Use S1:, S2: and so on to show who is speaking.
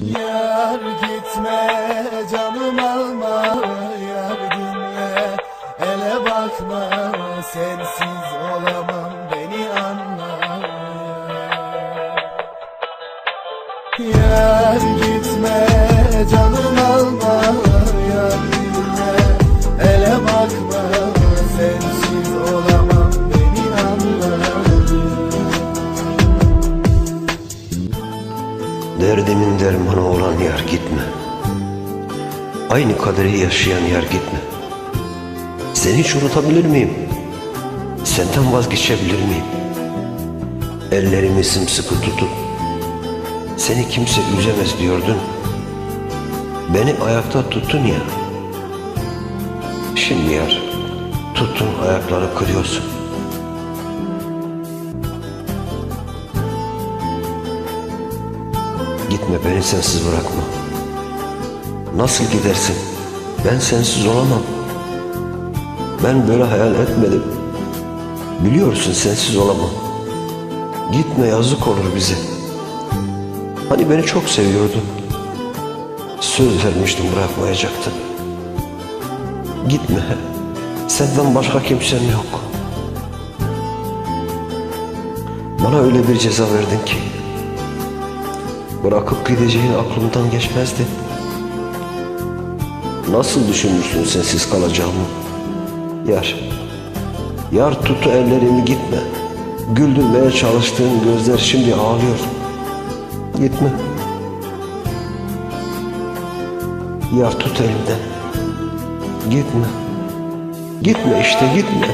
S1: Yar gitme canım alma yar dinle. Ele bakma sensiz olamam beni anla. Yar gitme
S2: Derdimin dermanı olan yer gitme. Aynı kaderi yaşayan yer gitme. Seni hiç unutabilir miyim? Senden vazgeçebilir miyim? Ellerimi sımsıkı tutup seni kimse üzemez diyordun. Beni ayakta tuttun ya. Şimdi yar tuttun ayakları kırıyorsun. Gitme beni sensiz bırakma. Nasıl gidersin? Ben sensiz olamam. Ben böyle hayal etmedim. Biliyorsun sensiz olamam. Gitme yazık olur bize. Hani beni çok seviyordun. Söz vermiştim bırakmayacaktın. Gitme. Senden başka kimsem yok. Bana öyle bir ceza verdin ki bırakıp gideceğin aklımdan geçmezdi. Nasıl düşünürsün sensiz kalacağımı? Yar, yar tuttu ellerimi gitme. Güldürmeye çalıştığın gözler şimdi ağlıyor. Gitme. Yar tut elimden. Gitme. Gitme işte gitme.